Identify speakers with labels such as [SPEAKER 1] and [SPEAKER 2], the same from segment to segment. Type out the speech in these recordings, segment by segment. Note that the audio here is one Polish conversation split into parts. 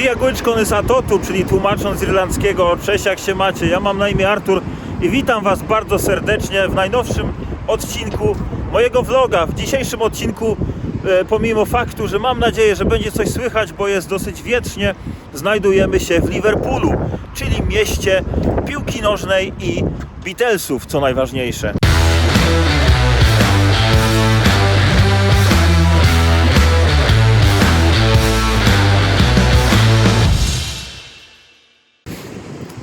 [SPEAKER 1] Diagłycz Konesatotu, czyli tłumacząc z irlandzkiego Cześć, jak się macie? Ja mam na imię Artur i witam Was bardzo serdecznie w najnowszym odcinku mojego vloga. W dzisiejszym odcinku, e, pomimo faktu, że mam nadzieję, że będzie coś słychać, bo jest dosyć wietrznie, znajdujemy się w Liverpoolu, czyli mieście piłki nożnej i Beatlesów, co najważniejsze.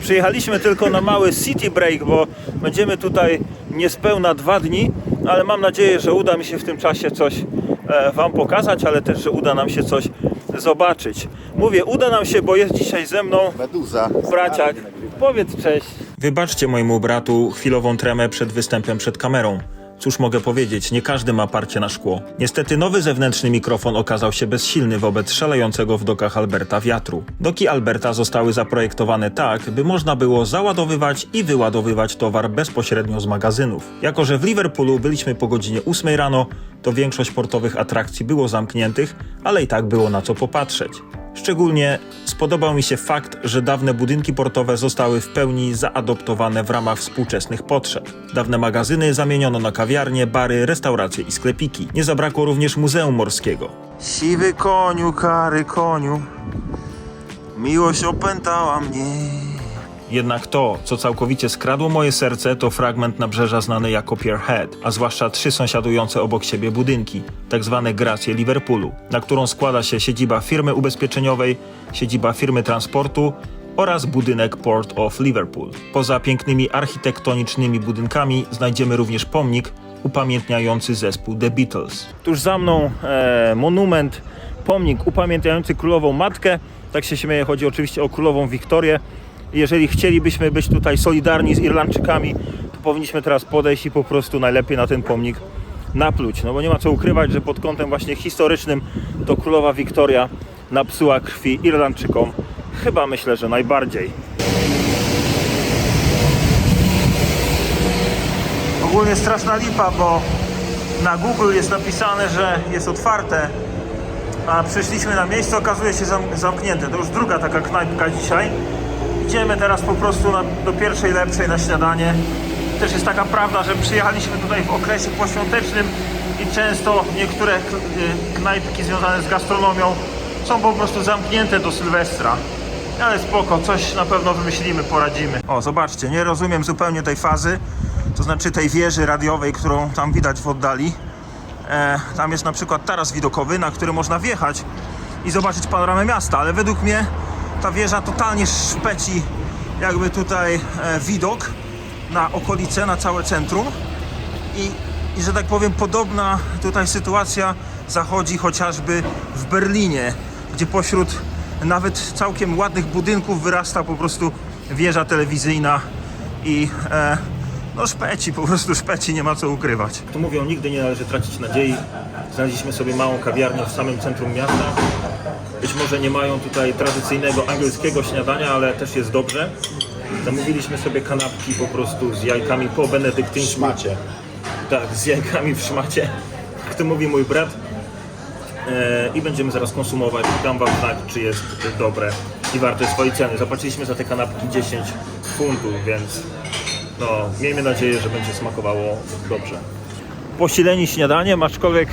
[SPEAKER 1] Przyjechaliśmy tylko na mały city break, bo będziemy tutaj niespełna dwa dni, ale mam nadzieję, że uda mi się w tym czasie coś e, Wam pokazać, ale też, że uda nam się coś zobaczyć. Mówię, uda nam się, bo jest dzisiaj ze mną
[SPEAKER 2] Meduza.
[SPEAKER 1] braciak. Powiedz cześć. Wybaczcie mojemu bratu chwilową tremę przed występem przed kamerą. Cóż mogę powiedzieć, nie każdy ma parcie na szkło. Niestety nowy zewnętrzny mikrofon okazał się bezsilny wobec szalejącego w dokach Alberta wiatru. Doki Alberta zostały zaprojektowane tak, by można było załadowywać i wyładowywać towar bezpośrednio z magazynów. Jako, że w Liverpoolu byliśmy po godzinie 8 rano, to większość portowych atrakcji było zamkniętych, ale i tak było na co popatrzeć. Szczególnie spodobał mi się fakt, że dawne budynki portowe zostały w pełni zaadoptowane w ramach współczesnych potrzeb. Dawne magazyny zamieniono na kawiarnie, bary, restauracje i sklepiki. Nie zabrakło również Muzeum Morskiego. Siwy koniu, kary koniu, miłość opętała mnie. Jednak to, co całkowicie skradło moje serce, to fragment nabrzeża znany jako Pier Head, a zwłaszcza trzy sąsiadujące obok siebie budynki, tak zwane Gracje Liverpoolu, na którą składa się siedziba firmy ubezpieczeniowej, siedziba firmy transportu oraz budynek Port of Liverpool. Poza pięknymi architektonicznymi budynkami znajdziemy również pomnik upamiętniający zespół The Beatles. Tuż za mną e, monument, pomnik upamiętniający królową matkę. Tak się śmieję, chodzi oczywiście o królową Wiktorię. Jeżeli chcielibyśmy być tutaj solidarni z Irlandczykami, to powinniśmy teraz podejść i po prostu najlepiej na ten pomnik napluć. No bo nie ma co ukrywać, że pod kątem właśnie historycznym to królowa Wiktoria napsuła krwi Irlandczykom. Chyba myślę, że najbardziej. Ogólnie straszna lipa, bo na Google jest napisane, że jest otwarte, a przyszliśmy na miejsce, okazuje się zam- zamknięte. To już druga taka knajpka dzisiaj. Idziemy teraz po prostu na, do pierwszej lepszej na śniadanie. Też jest taka prawda, że przyjechaliśmy tutaj w okresie poświątecznym i często niektóre y, knajpki związane z gastronomią są po prostu zamknięte do Sylwestra. Ale spoko, coś na pewno wymyślimy, poradzimy. O, zobaczcie, nie rozumiem zupełnie tej fazy, to znaczy tej wieży radiowej, którą tam widać w oddali. E, tam jest na przykład taras widokowy, na który można wjechać i zobaczyć panoramę miasta, ale według mnie ta wieża totalnie szpeci jakby tutaj e, widok na okolice, na całe centrum i, i że tak powiem podobna tutaj sytuacja zachodzi chociażby w Berlinie, gdzie pośród nawet całkiem ładnych budynków wyrasta po prostu wieża telewizyjna i e, no szpeci, po prostu szpeci, nie ma co ukrywać. Tu mówią, nigdy nie należy tracić nadziei. Znaleźliśmy sobie małą kawiarnię w samym centrum miasta. Być może nie mają tutaj tradycyjnego angielskiego śniadania, ale też jest dobrze. Zamówiliśmy sobie kanapki po prostu z jajkami po benedyktyńsku.
[SPEAKER 2] Macie.
[SPEAKER 1] Tak, z jajkami w szmacie, jak to mówi mój brat. E, I będziemy zaraz konsumować. Dam wam znać, czy jest dobre i warte swojej ceny. Zapłaciliśmy za te kanapki 10 funtów, więc no, miejmy nadzieję, że będzie smakowało dobrze. Posileni śniadaniem, aczkolwiek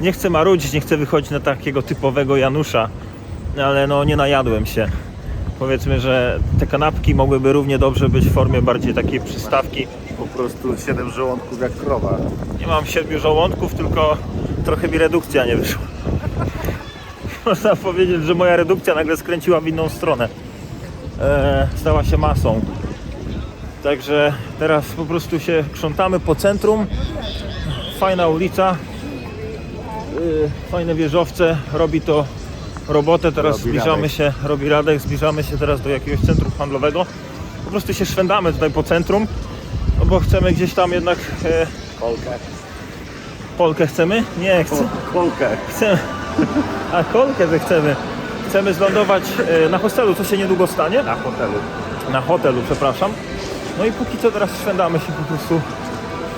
[SPEAKER 1] nie chcę marudzić, nie chcę wychodzić na takiego typowego Janusza, ale no nie najadłem się. Powiedzmy, że te kanapki mogłyby równie dobrze być w formie bardziej takiej przystawki.
[SPEAKER 2] Po prostu siedem żołądków jak krowa.
[SPEAKER 1] Nie mam siedmiu żołądków, tylko trochę mi redukcja nie wyszła. Można powiedzieć, że moja redukcja nagle skręciła w inną stronę. E, stała się masą. Także teraz po prostu się krzątamy po centrum. Fajna ulica. Y, fajne wieżowce. Robi to robotę. Teraz
[SPEAKER 2] Robi
[SPEAKER 1] zbliżamy
[SPEAKER 2] Radek.
[SPEAKER 1] się, robi Radek, zbliżamy się teraz do jakiegoś centrum handlowego. Po prostu się szwendamy tutaj po centrum, no bo chcemy gdzieś tam jednak e,
[SPEAKER 2] Kolkę.
[SPEAKER 1] Polkę chcemy? Nie, chcę,
[SPEAKER 2] Kolkę.
[SPEAKER 1] chcemy. A kolkę, że chcemy. Chcemy zlądować e, na hostelu, co się niedługo stanie.
[SPEAKER 2] Na hotelu.
[SPEAKER 1] Na hotelu, przepraszam. No i póki co teraz szwendamy się po prostu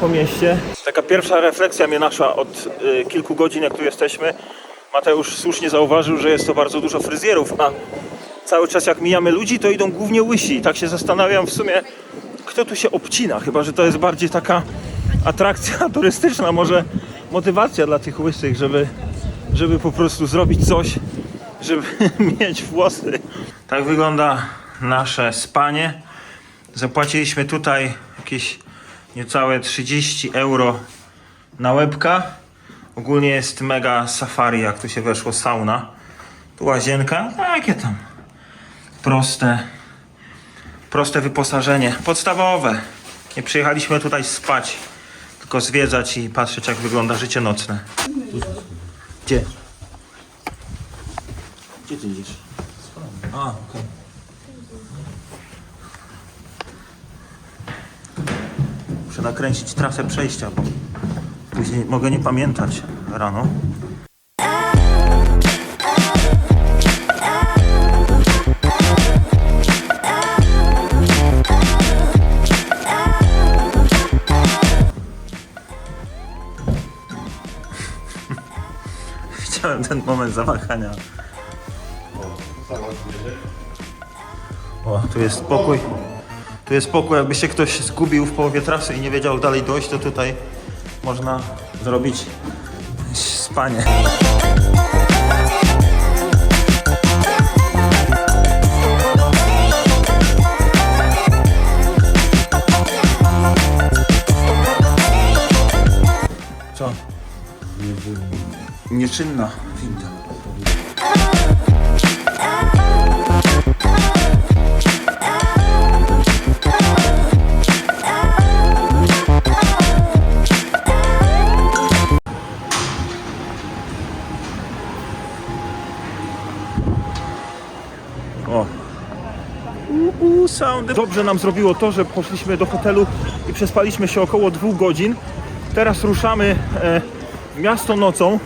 [SPEAKER 1] po mieście. Taka pierwsza refleksja mnie naszła od e, kilku godzin, jak tu jesteśmy. Mateusz słusznie zauważył, że jest to bardzo dużo fryzjerów, a cały czas jak mijamy ludzi, to idą głównie łysi. Tak się zastanawiam w sumie, kto tu się obcina. Chyba, że to jest bardziej taka atrakcja turystyczna, może motywacja dla tych łysych, żeby, żeby po prostu zrobić coś, żeby mieć włosy. Tak wygląda nasze spanie. Zapłaciliśmy tutaj jakieś niecałe 30 euro na łebka. Ogólnie jest mega safari, jak tu się weszło, sauna. Tu łazienka, takie tam proste, proste wyposażenie, podstawowe. Nie przyjechaliśmy tutaj spać, tylko zwiedzać i patrzeć, jak wygląda życie nocne. Gdzie? Gdzie ty idziesz? A, okej. Muszę nakręcić trasę przejścia, bo później mogę nie pamiętać rano. Widziałem ten moment zawahania. O, tu jest spokój. Tu jest spokój, jakby się ktoś zgubił w połowie trasy i nie wiedział dalej dojść, to tutaj można zrobić spanie. Co? Nieczynna winda. Dobrze nam zrobiło to, że poszliśmy do hotelu i przespaliśmy się około dwóch godzin. Teraz ruszamy e, w miasto nocą.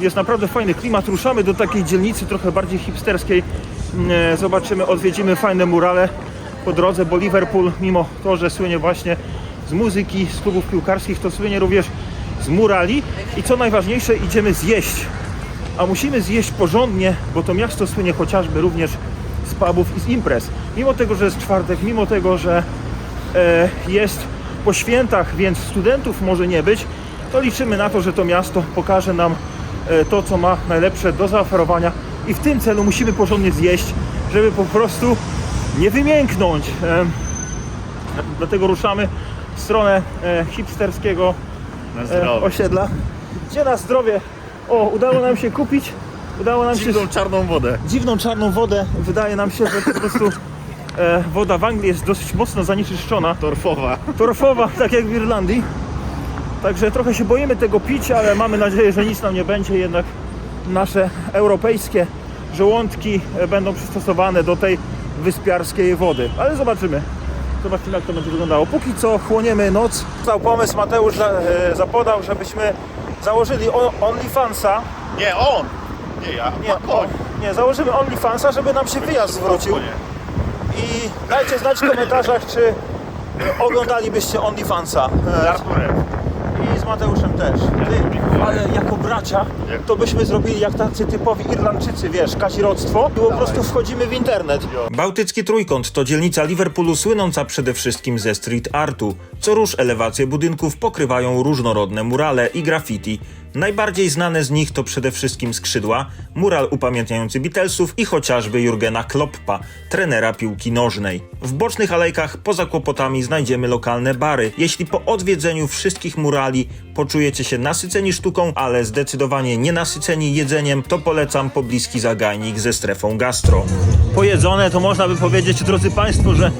[SPEAKER 1] Jest naprawdę fajny klimat. Ruszamy do takiej dzielnicy trochę bardziej hipsterskiej. E, zobaczymy, odwiedzimy fajne murale po drodze, bo Liverpool, mimo to, że słynie właśnie z muzyki, z klubów piłkarskich, to słynie również z murali. I co najważniejsze, idziemy zjeść a musimy zjeść porządnie, bo to miasto słynie chociażby również z pubów i z imprez. Mimo tego, że jest czwartek, mimo tego, że e, jest po świętach, więc studentów może nie być, to liczymy na to, że to miasto pokaże nam e, to, co ma najlepsze do zaoferowania i w tym celu musimy porządnie zjeść, żeby po prostu nie wymięknąć. E, dlatego ruszamy w stronę hipsterskiego osiedla, gdzie na zdrowie o, udało nam się kupić, udało nam się
[SPEAKER 2] Dziwną czarną wodę.
[SPEAKER 1] dziwną czarną wodę. Wydaje nam się, że po prostu e, woda w Anglii jest dosyć mocno zanieczyszczona.
[SPEAKER 2] Torfowa.
[SPEAKER 1] Torfowa, tak jak w Irlandii. Także trochę się boimy tego pić, ale mamy nadzieję, że nic nam nie będzie. Jednak nasze europejskie żołądki e, będą przystosowane do tej wyspiarskiej wody. Ale zobaczymy. Zobaczymy jak to będzie wyglądało. Póki co chłoniemy noc. Dał pomysł Mateusz e, zapodał, żebyśmy założyli OnlyFansa.
[SPEAKER 2] Nie, on! Nie ja,
[SPEAKER 1] Nie, o, nie, założymy OnlyFansa, żeby nam się wyjazd zwrócił. I dajcie znać w komentarzach, czy oglądalibyście OnlyFansa. E,
[SPEAKER 2] Arturem.
[SPEAKER 1] I z Mateuszem też. Ty, ale jako bracia, to byśmy zrobili jak tacy typowi Irlandczycy, wiesz, kazirodztwo. I po prostu wchodzimy w internet. Bałtycki Trójkąt to dzielnica Liverpoolu słynąca przede wszystkim ze street artu. Co róż elewacje budynków pokrywają różnorodne murale i graffiti. Najbardziej znane z nich to przede wszystkim skrzydła, mural upamiętniający Beatlesów i chociażby Jurgena Kloppa, trenera piłki nożnej. W bocznych alejkach poza kłopotami znajdziemy lokalne bary. Jeśli po odwiedzeniu wszystkich murali poczujecie się nasyceni sztuką, ale zdecydowanie nie nasyceni jedzeniem, to polecam pobliski zagajnik ze strefą gastro. Pojedzone to można by powiedzieć, drodzy Państwo, że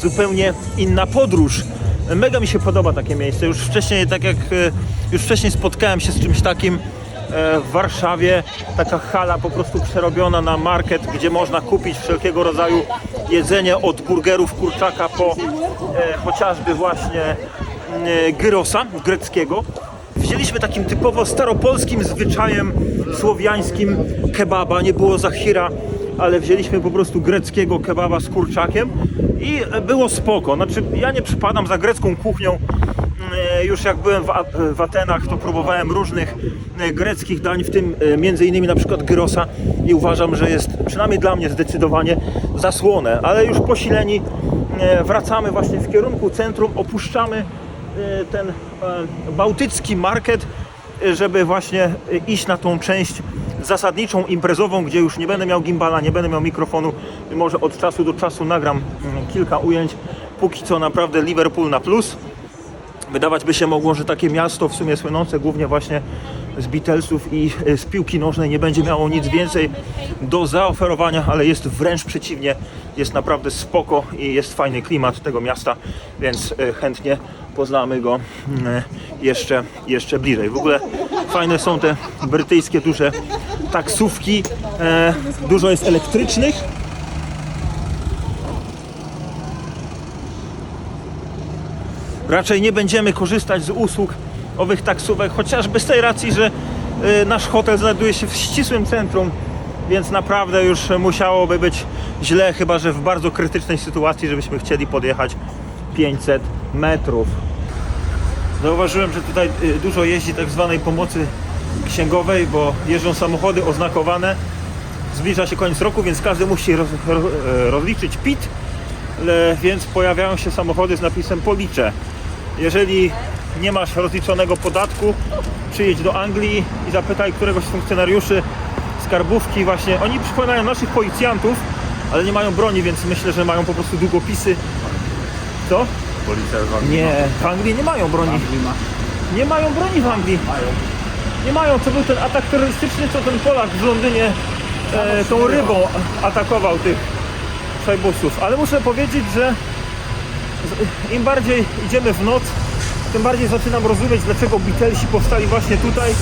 [SPEAKER 1] zupełnie inna podróż. Mega mi się podoba takie miejsce. Już wcześniej, tak jak e, już wcześniej spotkałem się z czymś takim e, w Warszawie. Taka hala po prostu przerobiona na market, gdzie można kupić wszelkiego rodzaju jedzenie od burgerów kurczaka po e, chociażby właśnie gyrosa greckiego. Wzięliśmy takim typowo staropolskim zwyczajem słowiańskim kebaba. Nie było zachira, ale wzięliśmy po prostu greckiego kebaba z kurczakiem i było spoko. Znaczy, ja nie przypadam za grecką kuchnią. E, Już jak byłem w, Atenach, to próbowałem różnych e, greckich dań, w tym e, między innymi na przykład gyrosa i uważam, że jest przynajmniej dla mnie zdecydowanie zasłone, ale już posileni wracamy właśnie w kierunku centrum, opuszczamy ten bałtycki market, żeby właśnie iść na tą część zasadniczą, imprezową, gdzie już nie będę miał gimbala, nie będę miał mikrofonu może od czasu do czasu nagram mm, kilka ujęć. Póki co naprawdę Liverpool na plus. Wydawać by się mogło, że takie miasto w sumie słynące głównie właśnie z Beatlesów i e, z piłki nożnej nie będzie miało nic więcej do zaoferowania, ale jest wręcz przeciwnie. Jest naprawdę spoko i jest fajny klimat tego miasta, więc e, chętnie poznamy go mm, jeszcze, jeszcze bliżej. W ogóle fajne są te brytyjskie duże taksówki. E, Dużo jest elektrycznych. raczej nie będziemy korzystać z usług owych taksówek, chociażby z tej racji, że y, nasz hotel znajduje się w ścisłym centrum, więc naprawdę już musiałoby być źle, chyba że w bardzo krytycznej sytuacji, żebyśmy chcieli podjechać 500 metrów. Zauważyłem, że tutaj y, dużo jeździ tak zwanej pomocy księgowej, bo jeżdżą samochody oznakowane. Zbliża się koniec roku, więc każdy musi roz, ro, e, rozliczyć PIT, więc pojawiają się samochody z napisem policzę. Jeżeli nie masz rozliczonego podatku, przyjedź do Anglii i zapytaj któregoś z funkcjonariuszy skarbówki właśnie. Oni przypominają naszych policjantów, ale nie mają broni, więc myślę, że mają po prostu długopisy. Co?
[SPEAKER 2] Policja w Anglii.
[SPEAKER 1] Nie, w Anglii nie mają broni. Nie mają broni w Anglii. Nie mają. To był ten atak terrorystyczny, co ten Polak w Londynie e, tą rybą atakował tych przejbusów. Ale muszę powiedzieć, że im bardziej idziemy w noc, tym bardziej zaczynam rozumieć, dlaczego Beatlesi powstali właśnie tutaj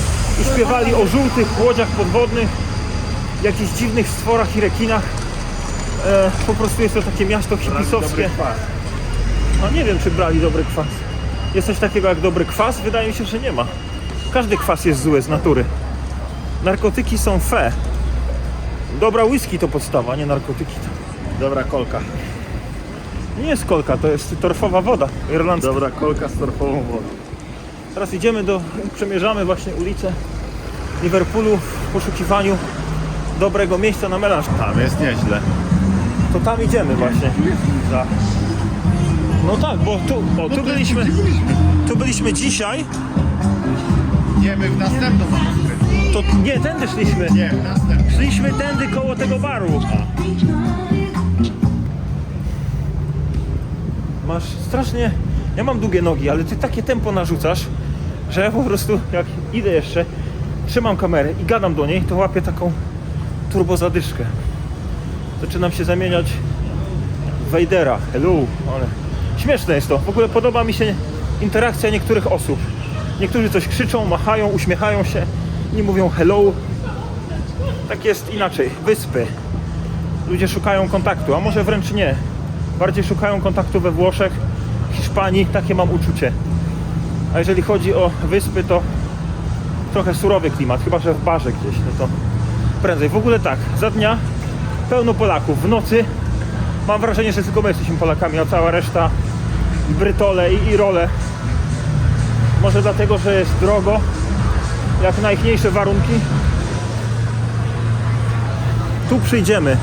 [SPEAKER 1] i śpiewali o żółtych łodziach podwodnych, jakichś dziwnych stworach i rekinach. E, po prostu jest to takie miasto hipisowskie. No nie wiem, czy brali dobry kwas. Jest coś takiego jak dobry kwas? Wydaje mi się, że nie ma. Każdy kwas jest zły z natury. Narkotyki są fe. Dobra whisky to podstawa, nie narkotyki.
[SPEAKER 2] Dobra kolka.
[SPEAKER 1] Nie jest kolka, to jest torfowa woda irlandzka.
[SPEAKER 2] Dobra kolka z torfową wodą.
[SPEAKER 1] Teraz idziemy do, przemierzamy właśnie ulicę Liverpoolu w poszukiwaniu dobrego miejsca na melanż.
[SPEAKER 2] Tam jest nieźle.
[SPEAKER 1] To tam idziemy właśnie.
[SPEAKER 2] Za.
[SPEAKER 1] No tak, bo tu, o, tu byliśmy, tu byliśmy dzisiaj,
[SPEAKER 2] Idziemy w następną
[SPEAKER 1] to nie, tędy szliśmy.
[SPEAKER 2] Nie, w następną.
[SPEAKER 1] Szliśmy tędy koło tego baru. Masz strasznie. Ja mam długie nogi, ale ty takie tempo narzucasz, że ja po prostu jak idę jeszcze, trzymam kamerę i gadam do niej, to łapię taką turbozadyszkę. Zaczynam się zamieniać w Vadera. Hello. Ale śmieszne jest to. W ogóle podoba mi się interakcja niektórych osób. Niektórzy coś krzyczą, machają, uśmiechają się i mówią hello, tak jest inaczej. Wyspy. Ludzie szukają kontaktu, a może wręcz nie. Bardziej szukają kontaktu we Włoszech, Hiszpanii, takie mam uczucie. A jeżeli chodzi o wyspy, to trochę surowy klimat, chyba że w barze gdzieś, no to prędzej. W ogóle tak, za dnia pełno Polaków, w nocy mam wrażenie, że tylko my jesteśmy Polakami, a cała reszta Brytole i Irole. Może dlatego, że jest drogo, jak najchniejsze warunki, tu przyjdziemy.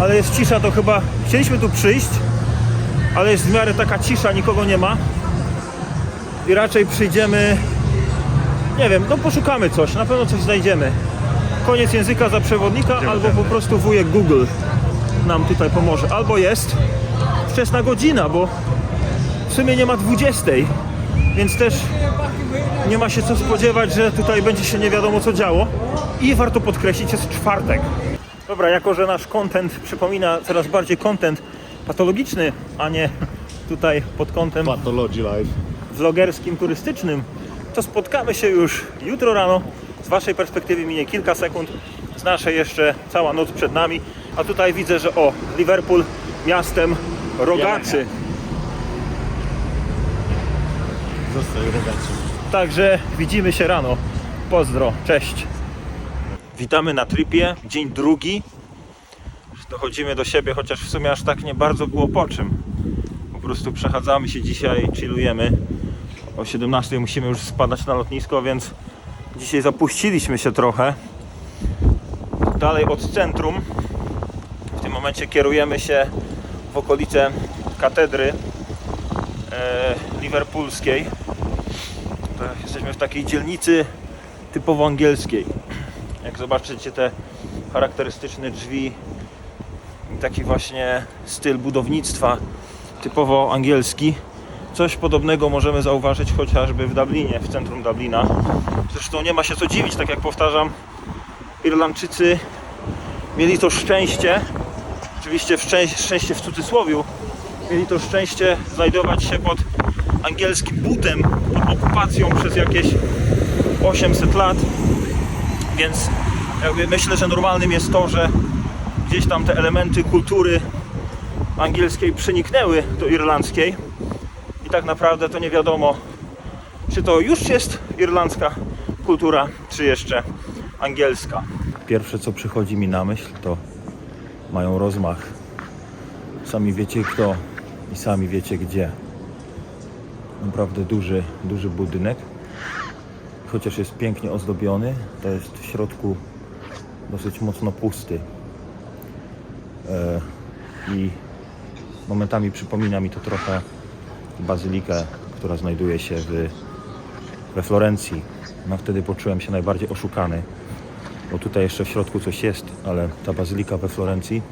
[SPEAKER 1] Ale jest cisza, to chyba chcieliśmy tu przyjść, ale jest w miarę taka cisza, nikogo nie ma. I raczej przyjdziemy, nie wiem, no poszukamy coś, na pewno coś znajdziemy. Koniec języka za przewodnika, albo po prostu wujek Google nam tutaj pomoże. Albo jest wczesna godzina, bo w sumie nie ma 20, więc też nie ma się co spodziewać, że tutaj będzie się nie wiadomo co działo. I warto podkreślić, jest czwartek. Dobra, jako że nasz content przypomina coraz bardziej content patologiczny, a nie tutaj pod kątem
[SPEAKER 2] Pathology Life.
[SPEAKER 1] vlogerskim, turystycznym, to spotkamy się już jutro rano. Z Waszej perspektywy minie kilka sekund, z naszej jeszcze cała noc przed nami. A tutaj widzę, że o, Liverpool miastem rogaczy.
[SPEAKER 2] Zostaj rogaczy.
[SPEAKER 1] Także widzimy się rano. Pozdro, cześć. Witamy na tripie, dzień drugi. Dochodzimy do siebie, chociaż w sumie aż tak nie bardzo było po czym. Po prostu przechadzamy się dzisiaj, chillujemy. O 17 musimy już spadać na lotnisko, więc dzisiaj zapuściliśmy się trochę. Dalej od centrum. W tym momencie kierujemy się w okolice katedry e, liverpoolskiej. Jesteśmy w takiej dzielnicy typowo angielskiej. Jak zobaczycie te charakterystyczne drzwi taki właśnie styl budownictwa typowo angielski. Coś podobnego możemy zauważyć chociażby w Dublinie, w centrum Dublina. Zresztą nie ma się co dziwić, tak jak powtarzam, Irlandczycy mieli to szczęście, oczywiście szczęście, szczęście w cudzysłowiu, mieli to szczęście znajdować się pod angielskim butem, pod okupacją przez jakieś 800 lat, więc myślę, że normalnym jest to, że gdzieś tam te elementy kultury angielskiej przeniknęły do irlandzkiej i tak naprawdę to nie wiadomo, czy to już jest irlandzka kultura, czy jeszcze angielska. Pierwsze co przychodzi mi na myśl to mają rozmach. Sami wiecie kto i sami wiecie gdzie. Naprawdę duży, duży budynek. Chociaż jest pięknie ozdobiony, to jest w środku dosyć mocno pusty. E, I momentami przypomina mi to trochę bazylikę, która znajduje się w, we Florencji. No wtedy poczułem się najbardziej oszukany, bo tutaj jeszcze w środku coś jest, ale ta bazylika we Florencji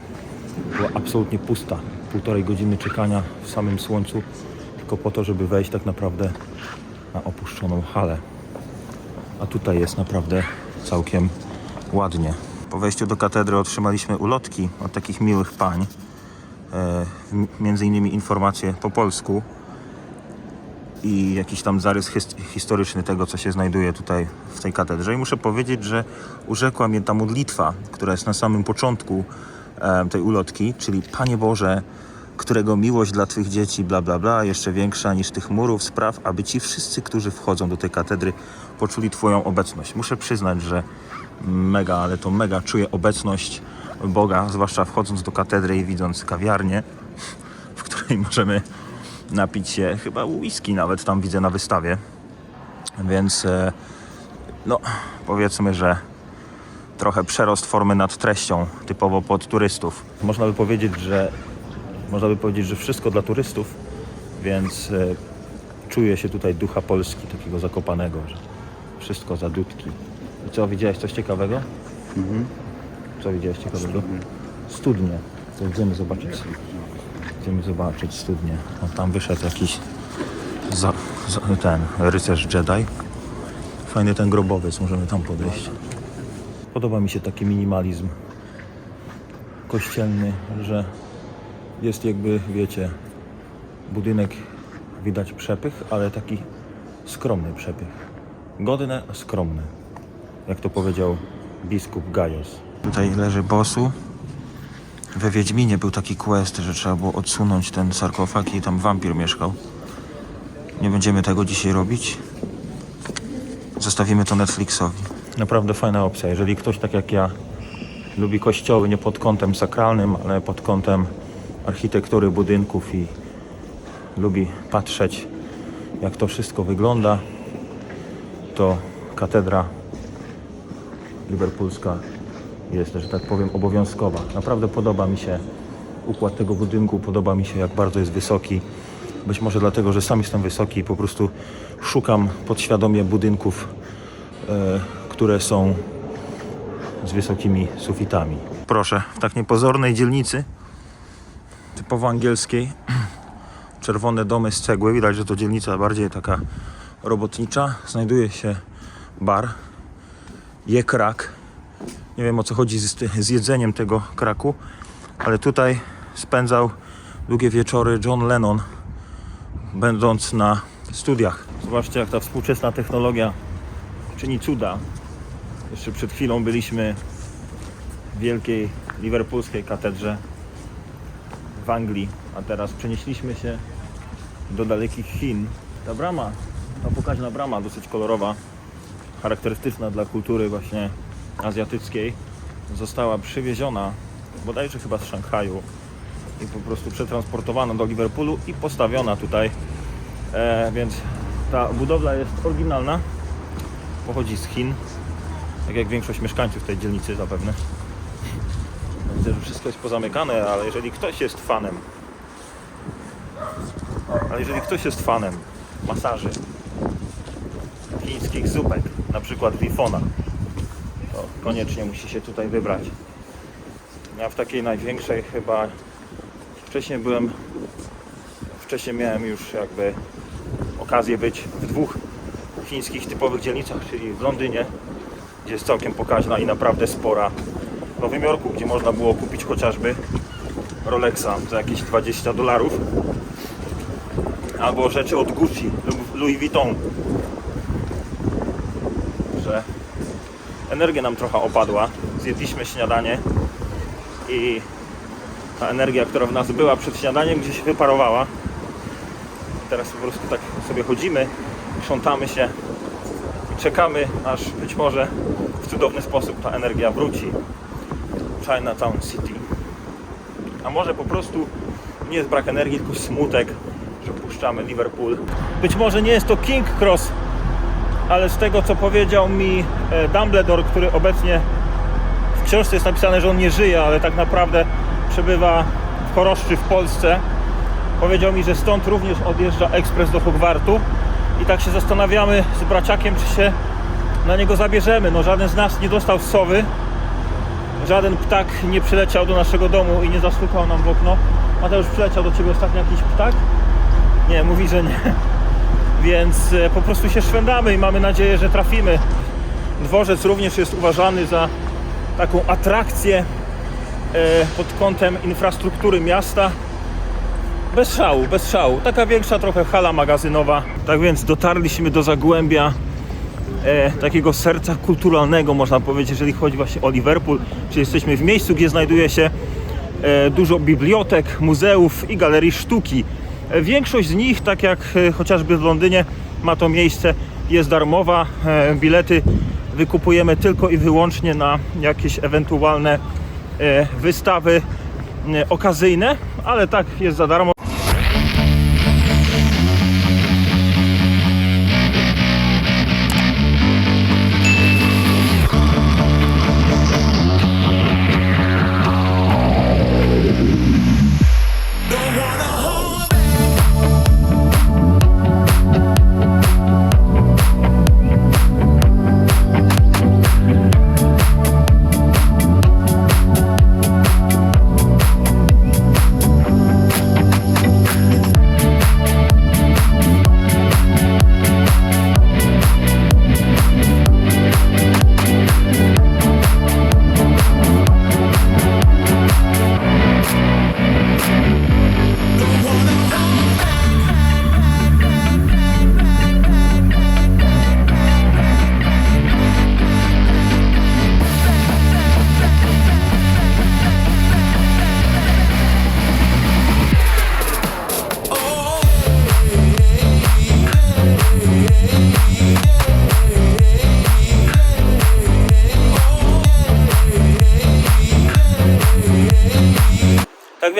[SPEAKER 1] była absolutnie pusta. Półtorej godziny czekania w samym słońcu, tylko po to, żeby wejść tak naprawdę na opuszczoną halę. A tutaj jest naprawdę całkiem ładnie. Po wejściu do katedry otrzymaliśmy ulotki od takich miłych pań. E, między innymi informacje po polsku i jakiś tam zarys his- historyczny tego, co się znajduje tutaj w tej katedrze. I muszę powiedzieć, że urzekła mnie ta modlitwa, która jest na samym początku e, tej ulotki, czyli Panie Boże, którego miłość dla Twych dzieci, bla, bla, bla, jeszcze większa niż tych murów, spraw, aby ci wszyscy, którzy wchodzą do tej katedry, poczuli Twoją obecność. Muszę przyznać, że mega, ale to mega czuję obecność Boga, zwłaszcza wchodząc do katedry i widząc kawiarnię, w której możemy napić się chyba whisky nawet tam widzę na wystawie. Więc e, no powiedzmy, że trochę przerost formy nad treścią, typowo pod turystów. Można by powiedzieć, że można by powiedzieć, że wszystko dla turystów, więc e, czuję się tutaj ducha Polski, takiego zakopanego, że wszystko za dudki. Co, widziałeś coś ciekawego? Co widziałeś ciekawego? Studnie. To idziemy zobaczyć. Idziemy zobaczyć studnię. O, tam wyszedł jakiś za, za, ten rycerz Jedi. Fajny ten grobowiec, możemy tam podejść. Podoba mi się taki minimalizm kościelny, że jest jakby, wiecie, budynek widać przepych, ale taki skromny przepych. Godny, a skromny. Jak to powiedział biskup Gajos. Tutaj leży bosu. We Wiedźminie był taki quest, że trzeba było odsunąć ten sarkofag i tam wampir mieszkał. Nie będziemy tego dzisiaj robić. Zostawimy to Netflixowi. Naprawdę fajna opcja. Jeżeli ktoś tak jak ja lubi kościoły nie pod kątem sakralnym, ale pod kątem architektury budynków i lubi patrzeć jak to wszystko wygląda, to katedra liverpoolska jest, że tak powiem, obowiązkowa. Naprawdę podoba mi się układ tego budynku, podoba mi się jak bardzo jest wysoki. Być może dlatego, że sam jestem wysoki i po prostu szukam podświadomie budynków, e, które są z wysokimi sufitami. Proszę, w tak niepozornej dzielnicy, typowo angielskiej, czerwone domy z cegły, widać, że to dzielnica bardziej taka robotnicza, znajduje się bar, je krak. Nie wiem o co chodzi z, z jedzeniem tego kraku, ale tutaj spędzał długie wieczory John Lennon, będąc na studiach. Zobaczcie, jak ta współczesna technologia czyni cuda. Jeszcze przed chwilą byliśmy w wielkiej liverpoolskiej katedrze w Anglii, a teraz przenieśliśmy się do dalekich Chin. Ta brama, ta pokaźna brama, dosyć kolorowa, charakterystyczna dla kultury właśnie azjatyckiej, została przywieziona bodajże chyba z Szanghaju i po prostu przetransportowana do Liverpoolu i postawiona tutaj. E, więc Ta budowla jest oryginalna. Pochodzi z Chin. Tak jak większość mieszkańców tej dzielnicy zapewne. Widzę, że wszystko jest pozamykane, ale jeżeli ktoś jest fanem ale jeżeli ktoś jest fanem masaży chińskich zupek, na przykład Wifona, to koniecznie musi się tutaj wybrać. Ja w takiej największej chyba wcześniej byłem wcześniej miałem już jakby okazję być w dwóch chińskich typowych dzielnicach, czyli w Londynie, gdzie jest całkiem pokaźna i naprawdę spora. W Nowym Jorku, gdzie można było kupić chociażby Rolexa za jakieś 20 dolarów albo rzeczy od Gucci lub Louis Vuitton. Że energia nam trochę opadła. Zjedliśmy śniadanie i ta energia, która w nas była przed śniadaniem, gdzieś wyparowała. Teraz po prostu tak sobie chodzimy, krzątamy się i czekamy, aż być może w cudowny sposób ta energia wróci. Chinatown City. A może po prostu nie jest brak energii, tylko smutek, że puszczamy Liverpool. Być może nie jest to King Cross, ale z tego co powiedział mi e, Dumbledore, który obecnie w książce jest napisane, że on nie żyje, ale tak naprawdę przebywa w Choroszczy w Polsce. Powiedział mi, że stąd również odjeżdża ekspres do Hogwartu i tak się zastanawiamy z braciakiem, czy się na niego zabierzemy. No żaden z nas nie dostał sowy, żaden ptak nie przyleciał do naszego domu i nie zastukał nam w okno. Mateusz przyleciał do Ciebie ostatnio jakiś ptak? Nie, mówi, że nie. Więc e, po prostu się szwendamy i mamy nadzieję, że trafimy. Dworzec również jest uważany za taką atrakcję e, pod kątem infrastruktury miasta. Bez szału, bez szału. Taka większa trochę hala magazynowa. Tak więc dotarliśmy do Zagłębia e, takiego serca kulturalnego, można powiedzieć, jeżeli chodzi właśnie o Liverpool. Czyli jesteśmy w miejscu, gdzie znajduje się e, dużo bibliotek, muzeów i galerii sztuki. Większość z nich, tak jak e, chociażby w Londynie, ma to miejsce, jest darmowa. E, Bilety wykupujemy tylko i wyłącznie na jakieś ewentualne e, wystawy okazyjne, ale tak jest za darmo.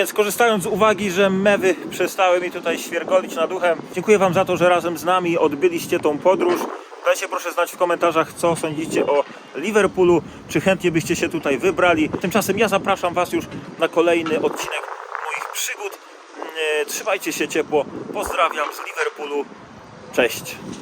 [SPEAKER 1] Więc korzystając z uwagi, że mewy przestały mi tutaj świergolić nad uchem, dziękuję Wam za to, że razem z nami odbyliście tą podróż. Dajcie proszę znać w komentarzach, co sądzicie o Liverpoolu, czy chętnie byście się tutaj wybrali. Tymczasem ja zapraszam Was już na kolejny odcinek moich przygód. E, Trzymajcie się ciepło, pozdrawiam z Liverpoolu, cześć!